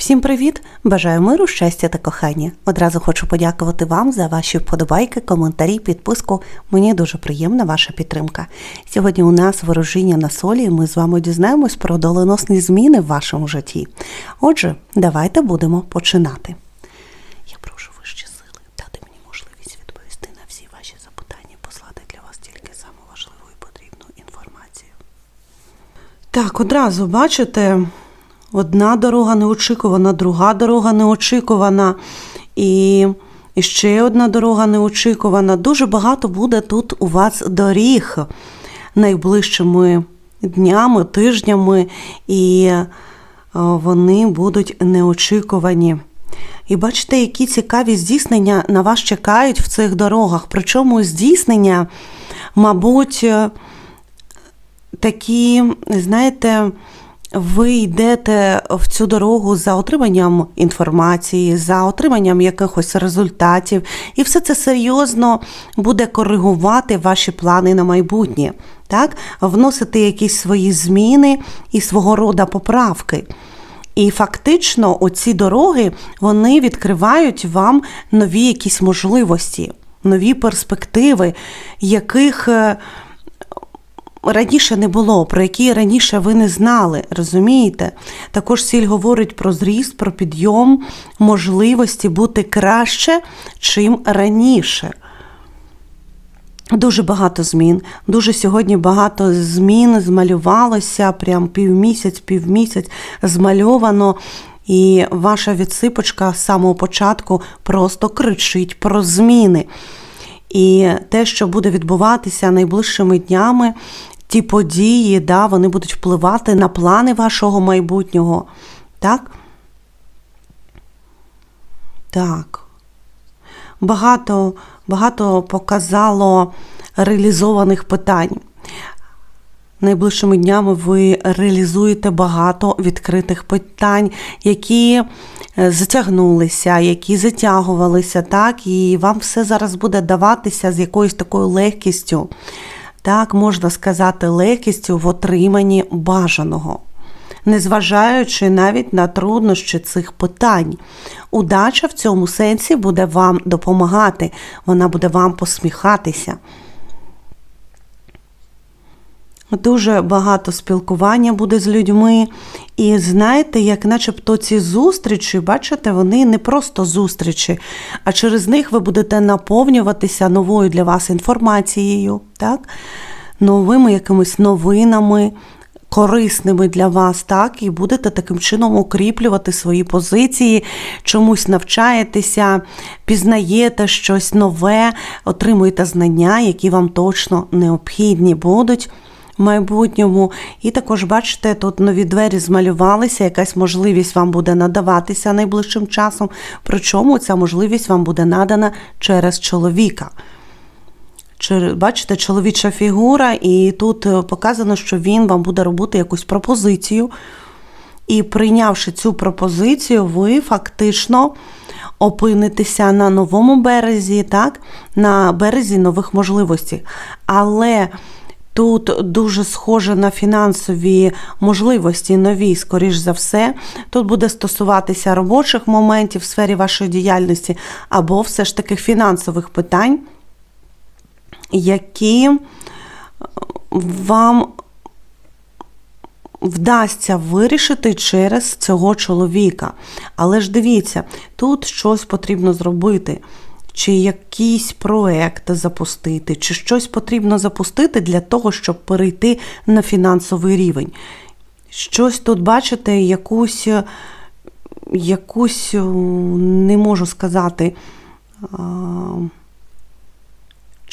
Всім привіт! Бажаю миру, щастя та кохання. Одразу хочу подякувати вам за ваші вподобайки, коментарі, підписку. Мені дуже приємна ваша підтримка. Сьогодні у нас ворожіння на солі, і ми з вами дізнаємось про доленосні зміни в вашому житті. Отже, давайте будемо починати. Я прошу вищі сили дати мені можливість відповісти на всі ваші запитання, послати для вас тільки саму важливу і потрібну інформацію. Так, одразу бачите, одна дорога неочікувана, друга дорога неочікувана, і, і ще одна дорога неочікувана. Дуже багато буде тут у вас доріг найближчими днями, тижнями, і е, вони будуть неочікувані. І бачите, які цікаві здійснення на вас чекають в цих дорогах. Причому здійснення, мабуть, е, такі, знаєте, ви йдете в цю дорогу за отриманням інформації, за отриманням якихось результатів, і все це серйозно буде коригувати ваші плани на майбутнє, так? вносити якісь свої зміни і свого роду поправки. І фактично оці дороги вони відкривають вам нові якісь можливості, нові перспективи, яких е, раніше не було, про які раніше ви не знали, розумієте? Також сіль говорить про зріст, про підйом, можливості бути краще, чим раніше. Дуже багато змін. Дуже сьогодні багато змін змалювалося, прям півмісяць, півмісяць змальовано. І ваша відсипочка з самого початку просто кричить про зміни. І те, що буде відбуватися найближчими днями, ті події, да, вони будуть впливати на плани вашого майбутнього. Так? Так. Багато, багато показало реалізованих питань. Найближчими днями ви реалізуєте багато відкритих питань, які е, затягнулися, які затягувалися, так, і вам все зараз буде даватися з якоюсь такою легкістю, так, можна сказати, легкістю в отриманні бажаного. Незважаючи навіть на труднощі цих питань, удача в цьому сенсі буде вам допомагати, вона буде вам посміхатися. Дуже багато спілкування буде з людьми. І знаєте, як начебто ці зустрічі, бачите, вони не просто зустрічі, а через них ви будете наповнюватися новою для вас інформацією, так? новими якимись новинами, корисними для вас, так, і будете таким чином укріплювати свої позиції, чомусь навчаєтеся, пізнаєте щось нове, отримуєте знання, які вам точно необхідні будуть майбутньому. І також, бачите, тут нові двері змалювалися, якась можливість вам буде надаватися найближчим часом. Причому ця можливість вам буде надана через чоловіка. Бачите, чоловіча фігура, і тут е, показано, що він вам буде робити якусь пропозицію. І прийнявши цю пропозицію, ви фактично опинитеся на новому березі, так? на березі нових можливостей. Але Тут дуже схоже на фінансові можливості нові, скоріш за все. Тут буде стосуватися робочих моментів в сфері вашої діяльності, або все ж таки фінансових питань, які вам вдасться вирішити через цього чоловіка. Але ж дивіться, тут щось потрібно зробити чи якийсь проект запустити, чи щось потрібно запустити для того, щоб перейти на фінансовий рівень. Щось тут, бачите, якусь, якусь не можу сказати.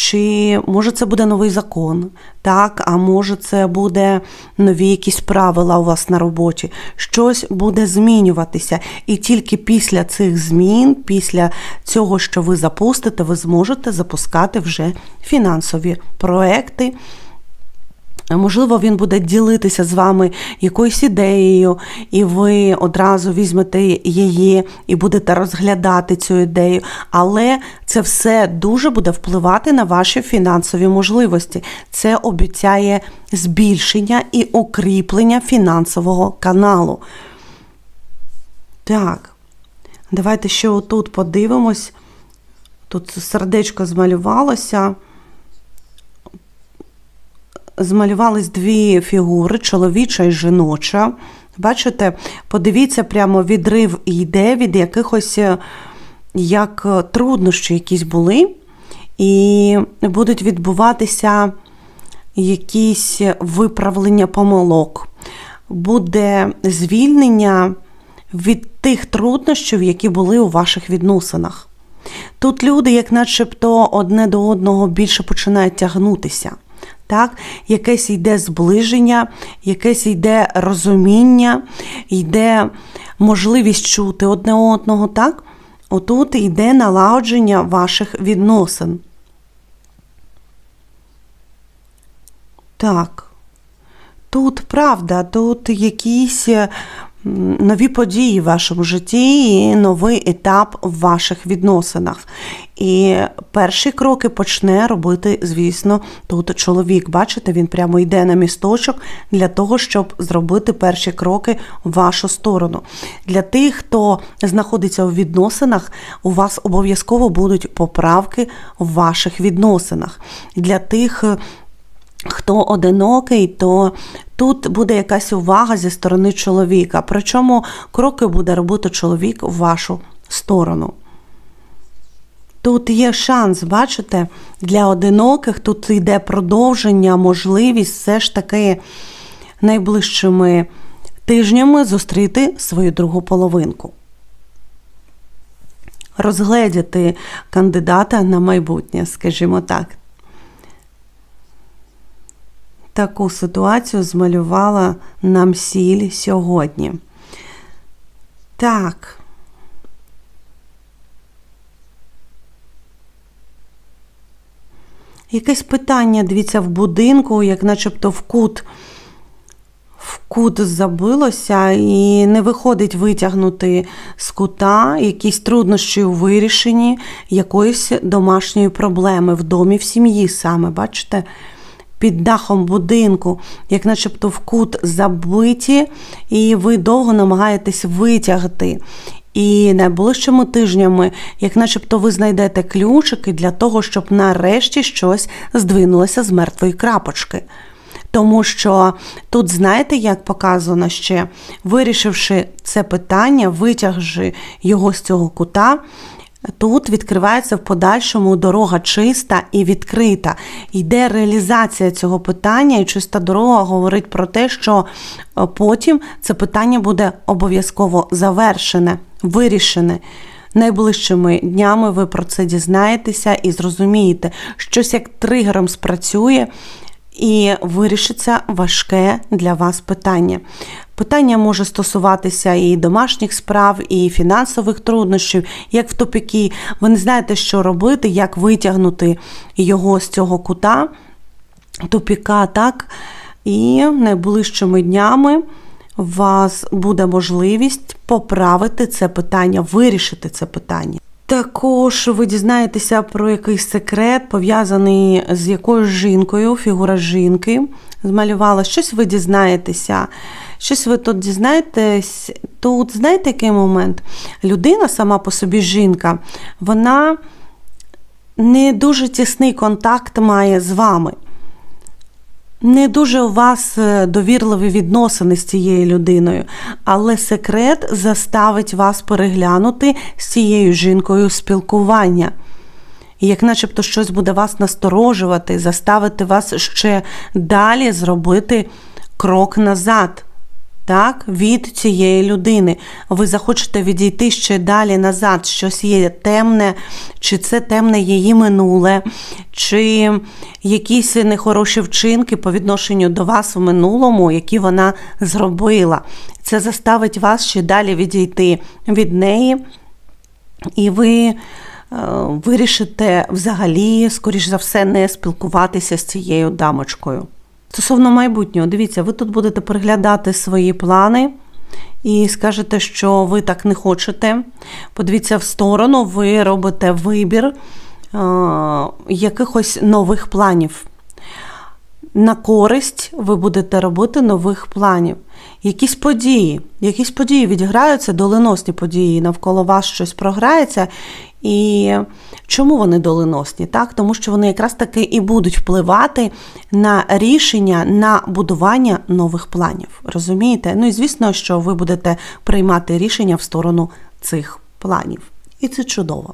Чи може це буде новий закон, так, а може це буде нові якісь правила у вас на роботі, щось буде змінюватися. І тільки після цих змін, після цього, що ви запустите, ви зможете запускати вже фінансові проекти. Можливо, він буде ділитися з вами якоюсь ідеєю, і ви одразу візьмете її і будете розглядати цю ідею. Але це все дуже буде впливати на ваші фінансові можливості. Це обіцяє збільшення і укріплення фінансового каналу. Так, давайте ще отут подивимось. Тут сердечко змалювалося. Змалювались дві фігури, чоловіча і жіноча. Бачите, подивіться, прямо відрив йде від якихось е, як е, труднощі якісь були, і будуть відбуватися якісь виправлення помилок. Буде звільнення від тих труднощів, які були у ваших відносинах. Тут люди, як начебто, одне до одного більше починають тягнутися. Так, якесь йде зближення, якесь йде розуміння, йде можливість чути одне одного, так? Отут йде налагодження ваших відносин. Так. Тут правда, тут якісь м, нові події в вашому житті і новий етап в ваших відносинах. І перші кроки почне робити, звісно, тут чоловік. Бачите, він прямо йде на місточок для того, щоб зробити перші кроки в вашу сторону. Для тих, хто знаходиться у відносинах, у вас обов'язково будуть поправки в ваших відносинах. Для тих, Хто одинокий, то тут буде якась увага зі сторони чоловіка. Причому кроки буде робити чоловік в вашу сторону. Тут є шанс, бачите, для одиноких тут йде продовження, можливість все ж таки найближчими тижнями зустріти свою другу половинку. Розгледіти кандидата на майбутнє, скажімо так. Таку ситуацію змалювала нам сіль сьогодні. Так. Якесь питання, дивіться, в будинку, як начебто в кут, в кут забилося і не виходить витягнути з кута якісь труднощі у вирішенні якоїсь домашньої проблеми в домі, в сім'ї саме, бачите? Під дахом будинку, як начебто в кут забиті, і ви довго намагаєтесь витягти. І найближчими тижнями, як начебто ви знайдете ключики для того, щоб нарешті щось здвинулося з мертвої крапочки. Тому що тут, знаєте, як показано ще, вирішивши це питання, витягши його з цього кута, Тут відкривається в подальшому дорога чиста і відкрита. Йде реалізація цього питання, і чиста дорога говорить про те, що е, потім це питання буде обов'язково завершене, вирішене. Найближчими днями ви про це дізнаєтеся і зрозумієте, щось як тригером спрацює. І вирішиться важке для вас питання. Питання може стосуватися і домашніх справ, і фінансових труднощів, як в топіки. Ви не знаєте, що робити, як витягнути його з цього кута, тупіка, так? І найближчими днями у вас буде можливість поправити це питання, вирішити це питання. Також ви дізнаєтеся про якийсь секрет, пов'язаний з якоюсь жінкою, фігура жінки змалювала. Щось ви дізнаєтеся, щось ви тут дізнаєтесь. Тут, знаєте, який момент? Людина сама по собі жінка, вона не дуже тісний контакт має з вами. Не дуже у вас е, довірливі відносини з цією людиною, але секрет заставить вас переглянути з цією жінкою спілкування. І як начебто щось буде вас насторожувати, заставити вас ще далі зробити крок назад так, від цієї людини. Ви захочете відійти ще далі назад, щось є темне, чи це темне її минуле, чи якісь нехороші вчинки по відношенню до вас в минулому, які вона зробила. Це заставить вас ще далі відійти від неї, і ви. Е, вирішите взагалі, скоріш за все, не спілкуватися з цією дамочкою. Стосовно майбутнього, дивіться, ви тут будете переглядати свої плани і скажете, що ви так не хочете. Подивіться в сторону, ви робите вибір е, якихось нових планів. На користь ви будете робити нових планів. Якісь події, якісь події відіграються, доленосні події, навколо вас щось програється. І чому вони доленосні? Так? Тому що вони якраз таки і будуть впливати на рішення, на будування нових планів. Розумієте? Ну і звісно, що ви будете приймати рішення в сторону цих планів. І це чудово.